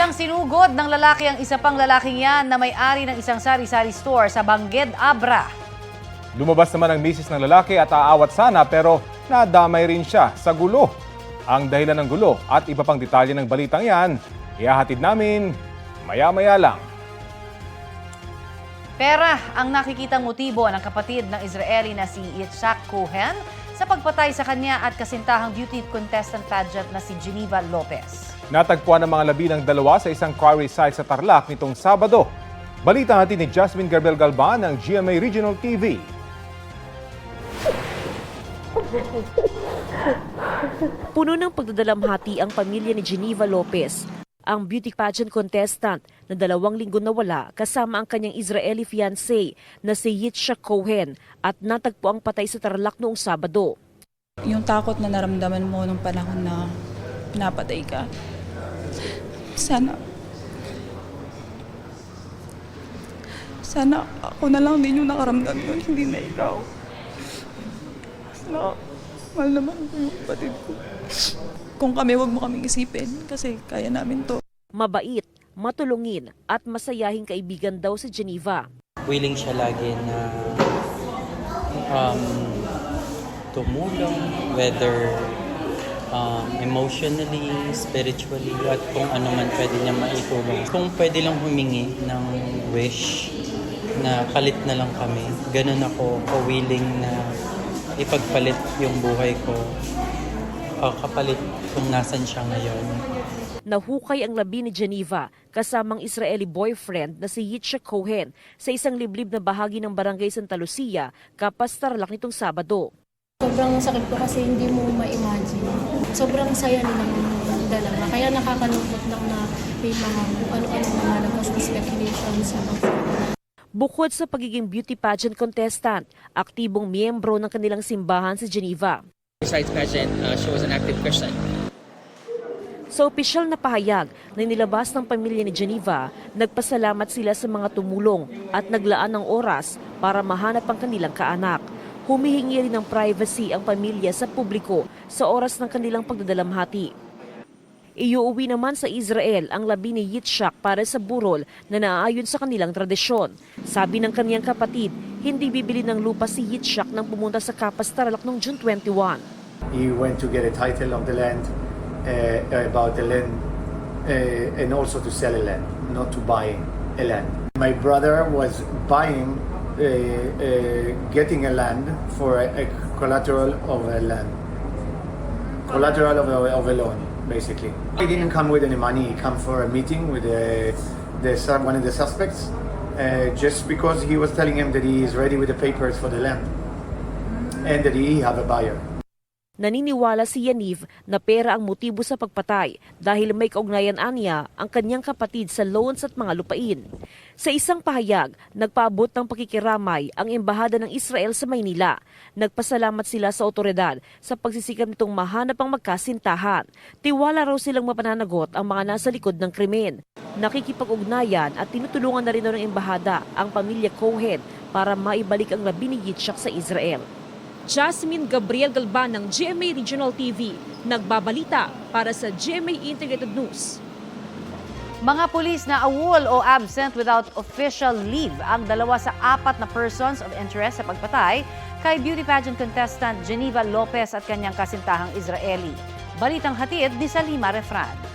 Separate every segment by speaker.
Speaker 1: Biglang sinugod ng lalaki ang isa pang lalaking yan na may-ari ng isang sari-sari store sa Bangged, Abra.
Speaker 2: Lumabas naman ang misis ng lalaki at aawat sana pero nadamay rin siya sa gulo. Ang dahilan ng gulo at iba pang detalye ng balitang yan, ihahatid namin maya-maya lang.
Speaker 1: Pera ang nakikitang motibo ng kapatid ng Israeli na si Yitzhak Cohen sa pagpatay sa kanya at kasintahang beauty contestant pageant na si Geneva Lopez.
Speaker 2: Natagpuan ang mga labi ng dalawa sa isang quarry site sa Tarlac nitong Sabado. Balita natin ni Jasmine Garbel Galban ng GMA Regional TV.
Speaker 3: Puno ng pagdadalamhati ang pamilya ni Geneva Lopez, ang beauty pageant contestant na dalawang linggo nawala kasama ang kanyang Israeli fiancé na si Yitzhak Cohen at natagpo ang patay sa Tarlac noong Sabado.
Speaker 4: yung takot na naramdaman mo nung panahon na napatay ka. Sana, sana ako na lang din yung nakaramdam yun, hindi na ikaw. Sana, mahal naman ko yung kapatid ko. Kung kami, wag mo kaming isipin kasi kaya namin to.
Speaker 3: Mabait, matulungin at masayahing kaibigan daw si Geneva.
Speaker 5: willing siya lagi na um, tumulong, whether um, emotionally, spiritually, at kung ano man pwede niya maitulong. Kung pwede lang humingi ng wish na palit na lang kami, ganun ako willing na ipagpalit yung buhay ko uh, kapalit kung nasan siya ngayon.
Speaker 3: Nahukay ang labi ni Geneva kasamang Israeli boyfriend na si Yitzhak Cohen sa isang liblib na bahagi ng barangay Santa Lucia, Kapas Tarlac nitong Sabado.
Speaker 6: Sobrang sakit po kasi hindi mo ma-imagine. Sobrang saya nilang dalawa. Kaya nakakalungkot lang na may mga ano-ano mga nagka-speculation sa mga
Speaker 3: Bukod sa pagiging beauty pageant contestant, aktibong miyembro ng kanilang simbahan si Geneva.
Speaker 7: Besides pageant, uh, she was an active Christian.
Speaker 3: Sa opisyal na pahayag na nilabas ng pamilya ni Geneva, nagpasalamat sila sa mga tumulong at naglaan ng oras para mahanap ang kanilang kaanak. Humihingi rin ng privacy ang pamilya sa publiko sa oras ng kanilang pagdadalamhati. Iuuwi naman sa Israel ang labi ni Yitzhak para sa burol na naaayon sa kanilang tradisyon. Sabi ng kaniyang kapatid, hindi bibili ng lupa si Yitzhak nang pumunta sa Kapas Tarlac noong June 21.
Speaker 8: he went to get a title of the land, uh, about the land, uh, and also to sell a land, not to buy a land. My brother was buying, uh, uh, getting a land for a, a collateral of a land, collateral of a, of a loan, basically. He didn't come with any money. He come for a meeting with the, the one of the suspects, uh, just because he was telling him that he is ready with the papers for the land, and that he have a buyer.
Speaker 3: Naniniwala si Yaniv na pera ang motibo sa pagpatay dahil may kaugnayan aniya ang kanyang kapatid sa loans at mga lupain. Sa isang pahayag, nagpaabot ng pakikiramay ang Embahada ng Israel sa Maynila. Nagpasalamat sila sa otoridad sa pagsisikap nitong mahanap ang magkasintahan. Tiwala raw silang mapananagot ang mga nasa likod ng krimen. Nakikipag-ugnayan at tinutulungan na rin ng Embahada ang pamilya Cohen para maibalik ang labi ni sa Israel. Jasmine Gabriel Galban ng GMA Regional TV, nagbabalita para sa GMA Integrated News.
Speaker 1: Mga pulis na awol o absent without official leave ang dalawa sa apat na persons of interest sa pagpatay kay beauty pageant contestant Geneva Lopez at kanyang kasintahang Israeli. Balitang hatid ni Salima Refran.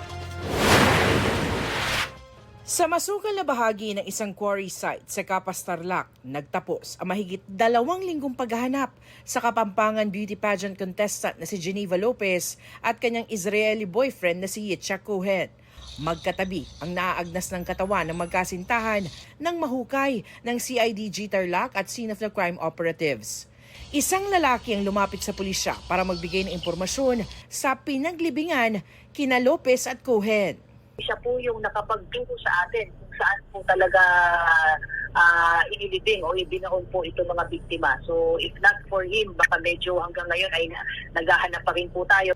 Speaker 9: Sa masukal na bahagi ng isang quarry site sa Kapas Tarlac, nagtapos ang mahigit dalawang linggong paghahanap sa Kapampangan beauty pageant contestant na si Geneva Lopez at kanyang Israeli boyfriend na si Yitzhak Cohen. Magkatabi ang naaagnas ng katawan ng magkasintahan ng mahukay ng CIDG Tarlac at Scene of the Crime Operatives. Isang lalaki ang lumapit sa pulisya para magbigay ng impormasyon sa pinaglibingan kina Lopez at Cohen.
Speaker 10: Siya po yung nakapagturo sa atin kung saan po talaga ah, inilibing o ibinaon po itong mga biktima. So if not for him, baka medyo hanggang ngayon ay na- naghahanap pa rin po tayo.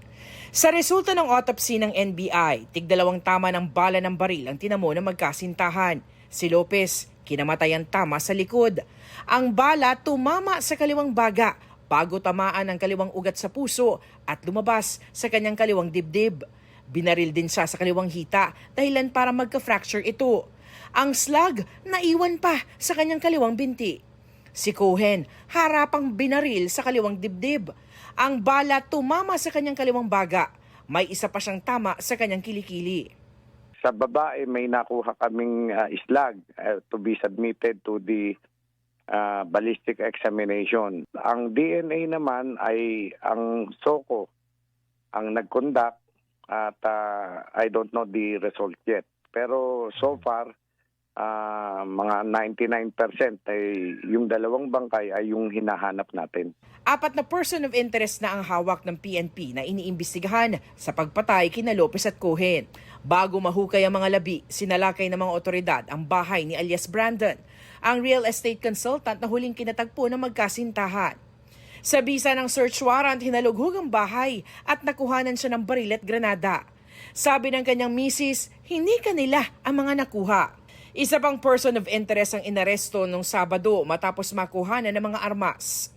Speaker 9: Sa resulta ng autopsy ng NBI, tigdalawang tama ng bala ng baril ang tinamo ng magkasintahan. Si Lopez, kinamatayan tama sa likod. Ang bala tumama sa kaliwang baga bago tamaan ang kaliwang ugat sa puso at lumabas sa kanyang kaliwang dibdib. Binaril din siya sa kaliwang hita dahilan para magka-fracture ito. Ang slug naiwan pa sa kanyang kaliwang binti. Si Cohen, harapang binaril sa kaliwang dibdib. Ang bala tumama sa kanyang kaliwang baga. May isa pa siyang tama sa kanyang kilikili.
Speaker 11: Sa babae may nakuha kaming uh, islag uh, to be submitted to the uh, ballistic examination. Ang DNA naman ay ang SOCO ang nag-conduct at uh, I don't know the result yet. Pero so far, uh, mga 99% ay yung dalawang bangkay ay yung hinahanap natin.
Speaker 9: Apat na person of interest na ang hawak ng PNP na iniimbestigahan sa pagpatay kina Lopez at Cohen. Bago mahukay ang mga labi, sinalakay ng mga otoridad ang bahay ni alias Brandon, ang real estate consultant na huling kinatagpo ng magkasintahan. Sa bisa ng search warrant, hinalughog ang bahay at nakuhanan siya ng baril at granada. Sabi ng kanyang misis, hindi kanila ang mga nakuha. Isa pang person of interest ang inaresto nung Sabado matapos makuhanan ng mga armas.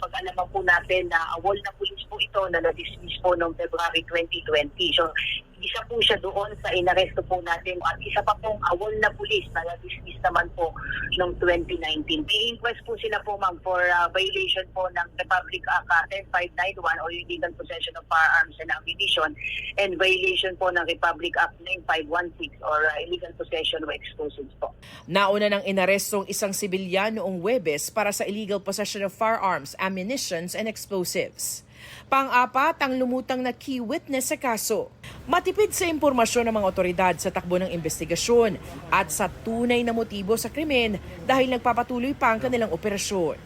Speaker 10: Pag-alaman po natin na awol na pulis po ito na na-dismiss po noong February 2020. So, isa po siya doon sa inaresto po natin at isa pa pong awol na pulis na na-dismiss naman po noong 2019. May inquest po sila po ma'am for uh, violation po ng Republic Act uh, 10591 o illegal possession of firearms and ammunition and violation po ng Republic Act 9516 or uh, illegal possession of explosives po.
Speaker 9: Nauna ng inarestong isang sibilyan noong Webes para sa illegal possession of firearms, ammunitions, and explosives. Pang-apat ang lumutang na key witness sa kaso. Matipid sa impormasyon ng mga otoridad sa takbo ng investigasyon at sa tunay na motibo sa krimen dahil nagpapatuloy pa ang kanilang operasyon.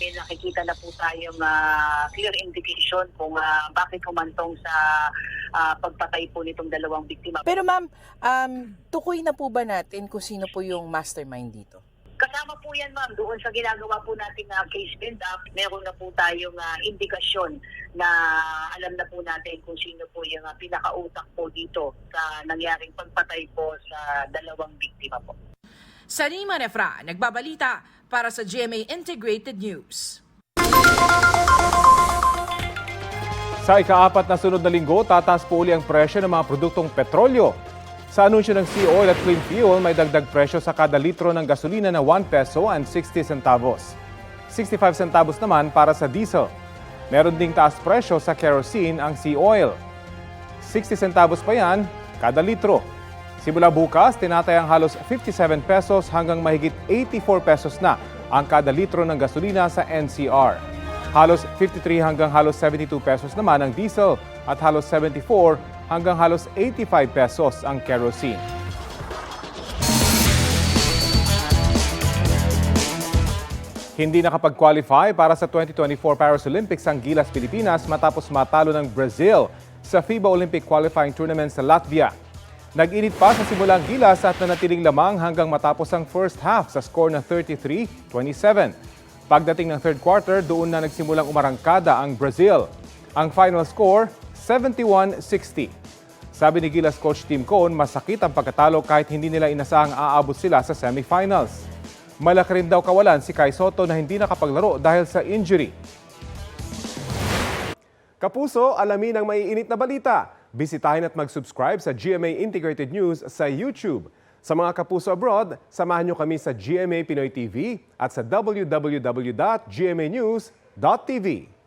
Speaker 10: may nakikita na po tayong ah, clear indication kung ah, bakit humantong sa ah, pagpatay po nitong dalawang biktima.
Speaker 9: Pero ma'am, um, tukoy na po ba natin kung sino po yung mastermind dito?
Speaker 10: Kasama po yan ma'am, doon sa ginagawa po natin na case build up, meron na po tayong ah, indikasyon na alam na po natin kung sino po yung ah, pinakautak po dito sa nangyaring pagpatay po sa dalawang biktima po.
Speaker 9: Sanima Nefra, nagbabalita para sa GMA Integrated News.
Speaker 2: Sa ikaapat na sunod na linggo, tataas po uli ang presyo ng mga produktong petrolyo. Sa anunsyo ng Oil at Clean Fuel, may dagdag presyo sa kada litro ng gasolina na 1 peso and 60 centavos. 65 centavos naman para sa diesel. Meron ding taas presyo sa kerosene ang Sea Oil. 60 centavos pa yan kada litro. Simula bukas, tinatayang halos 57 pesos hanggang mahigit 84 pesos na ang kada litro ng gasolina sa NCR. Halos 53 hanggang halos 72 pesos naman ang diesel at halos 74 hanggang halos 85 pesos ang kerosene. Hindi nakapag-qualify para sa 2024 Paris Olympics ang Gilas Pilipinas matapos matalo ng Brazil sa FIBA Olympic Qualifying Tournament sa Latvia. Nag-init pa sa simulang Gilas at nanatiling lamang hanggang matapos ang first half sa score na 33-27. Pagdating ng third quarter, doon na nagsimulang umarangkada ang Brazil. Ang final score, 71-60. Sabi ni Gilas coach Tim Cohn, masakit ang pagkatalo kahit hindi nila inasahang aabot sila sa semifinals. Malaki rin daw kawalan si Kai Soto na hindi nakapaglaro dahil sa injury. Kapuso, alamin ang maiinit na balita. Bisitahin at mag-subscribe sa GMA Integrated News sa YouTube. Sa mga kapuso abroad, samahan nyo kami sa GMA Pinoy TV at sa www.gmanews.tv.